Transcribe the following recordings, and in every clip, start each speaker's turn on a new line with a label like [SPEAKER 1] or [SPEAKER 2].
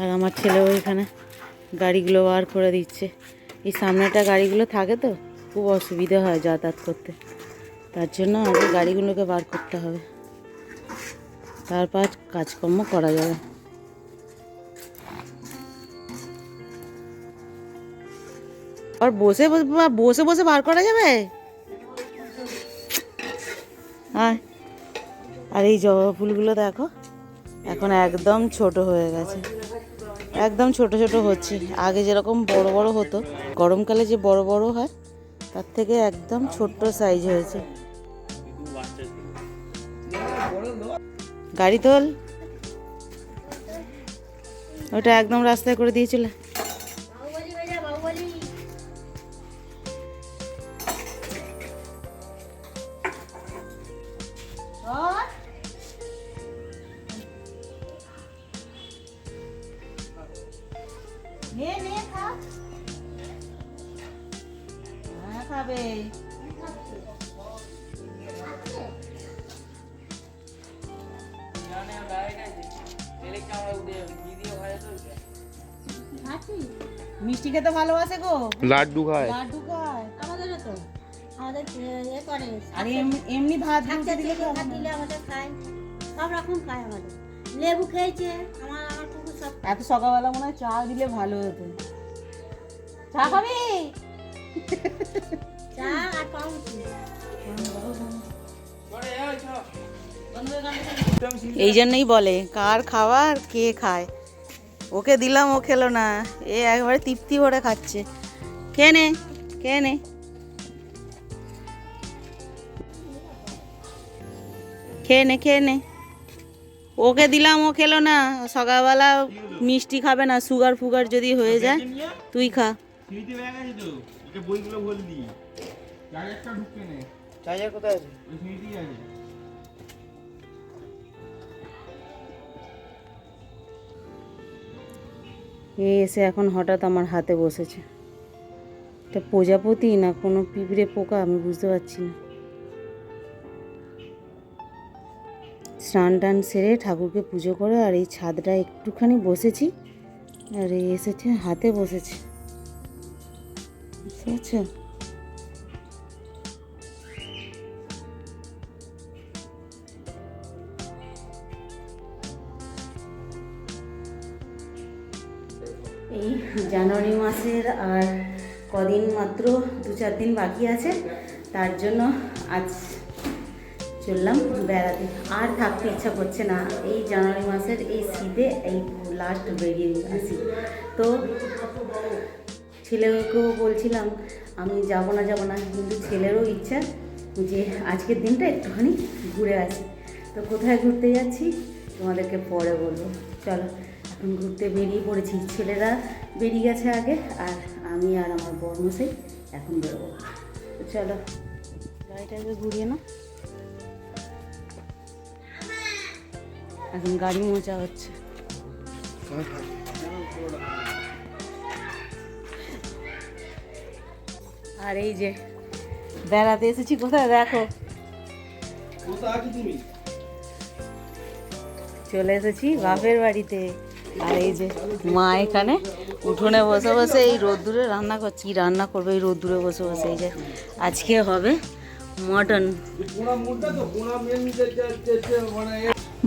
[SPEAKER 1] আর আমার ছেলেও এখানে গাড়িগুলো বার করে দিচ্ছে। এই সামনেটা গাড়িগুলো থাকে তো, খুব অসুবিধা হয় যাতায়াত করতে। তার জন্য আগে গাড়িগুলোকে বার করতে হবে। তারপর কাজকর্ম করা যাবে। আর বসে বসে বসে বার করা যাবে? আর এই জবা ফুলগুলো দেখো, এখন একদম ছোট হয়ে গেছে। একদম ছোট ছোট হচ্ছে। আগে যেরকম বড় বড় হতো, গরমকালে যে বড় বড় হয়, তার থেকে একদম ছোট্ট সাইজ হয়েছে। গাড়ি তোল। ওটা একদম রাস্তায় করে দিয়েছিল। নে নে খা হ্যাঁ খাবে। মিষ্টি খেতে ভালোবাসে গো।
[SPEAKER 2] লাড্ডু খায়।
[SPEAKER 1] লাড্ডু খায়।
[SPEAKER 3] আমাদেরও তো। আমাদের এ করে।
[SPEAKER 1] আর এমনি এমনি ভাত দিলে
[SPEAKER 3] দিলে ভাত দিলে আমাদের খায়। সব রকম খায় আমাদের। লেবু খেয়েছে আমার
[SPEAKER 1] এত সকালবেলা মনে হয় চা দিলে ভালো হতো। চা খাবি?
[SPEAKER 3] চা আর
[SPEAKER 1] এই জন্যই বলে কার খাবার কে খায়? ওকে দিলাম ও খেলো না। এ একবারে তৃপ্তি ভরে খাচ্ছে। কে নে কে নে। খেয়ে নে খেয়ে নে। ওকে দিলাম ও খেলো না। সকালবেলা মিষ্টি খাবে না সুগার ফুগার যদি হয়ে যায় তুই খা। এ এসে এখন হঠাৎ আমার হাতে বসেছে। এটা প্রজাপতি না কোনো পিঁপড়ে পোকা? আমি বুঝতে পারছি না। স্নান টান সেরে ঠাকুরকে পুজো করে আর এই ছাদটা একটুখানি বসেছি। আর এসেছে, হাতে বসেছে। এই জানুয়ারি মাসের আর কদিন মাত্র দু চার দিন বাকি আছে। তার জন্য আজ চললাম বেড়াতে। আর থাকতে ইচ্ছা করছে না। এই জানুয়ারি মাসের এই শীতে এই লাস্ট বেরিয়ে আসি। তো ছেলেকেও বলছিলাম, আমি যাব না যাব না। কিন্তু ছেলেরও ইচ্ছা যে আজকের দিনটা একটুখানি ঘুরে আসি। তো কোথায় ঘুরতে যাচ্ছি তোমাদেরকে পরে বলব। চলো, এখন ঘুরতে বেরিয়ে পড়েছি। ছেলেরা বেরিয়ে গেছে আগে, আর আমি আর আমার বর্মসে এখন বেরোবো। চলো, গাড়িটাকে ঘুরিয়ে না এখন গাড়ি মোচা হচ্ছে। আর এই যে, বেড়াতে এসেছি কোথায় দেখো? চলে এসেছি বাপের বাড়িতে। আর এই যে মা এখানে উঠোনে বসে বসে এই রোদ্দুরে রান্না করছে কি রান্না করবে এই রোদ্দুরে বসে বসে, এই যে আজকে হবে মটন।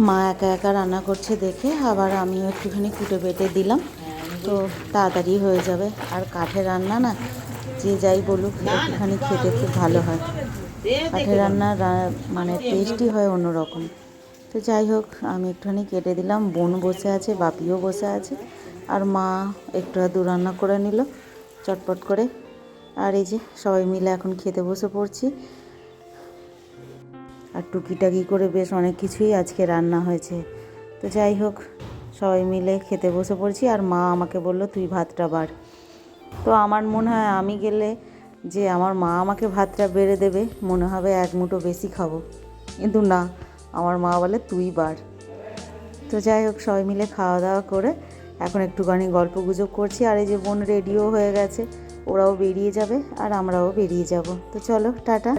[SPEAKER 1] মা একা একা রান্না করছে দেখে, আবার আমিও একটুখানি কুটে বেটে দিলাম। তো তাড়াতাড়ি হয়ে যাবে। আর কাঠে রান্না না, যে যাই বলুক, একটুখানি খেতে খুব ভালো হয়। কাঠের রান্না মানে টেস্টই হয় অন্যরকম। তো যাই হোক, আমি একটুখানি কেটে দিলাম। বোন বসে আছে, বাপিও বসে আছে, আর মা একটু আধটু রান্না করে নিল, চটপট করে। আর এই যে সবাই মিলে এখন খেতে বসে পড়ছি। আর টুকিটাকি করে বেশ অনেক কিছুই আজকে রান্না হয়েছে। তো যাই হোক, সবাই মিলে খেতে বসে পড়ছি আর মা আমাকে বলল, তুই ভাতটা বাড়। তো আমার মনে হয় আমি গেলে যে আমার মা আমাকে ভাতটা বেড়ে দেবে, মনে হবে এক মুঠো বেশি খাব। কিন্তু না, আমার মা বলে, তুই বাড়। তো যাই হোক, সবাই মিলে খাওয়া দাওয়া করে এখন একটুখানি গল্প গুজব করছি আর এই যে বোন রেডিও হয়ে গেছে, ওরাও বেরিয়ে যাবে আর আমরাও বেরিয়ে যাব। তো চলো, টাটা।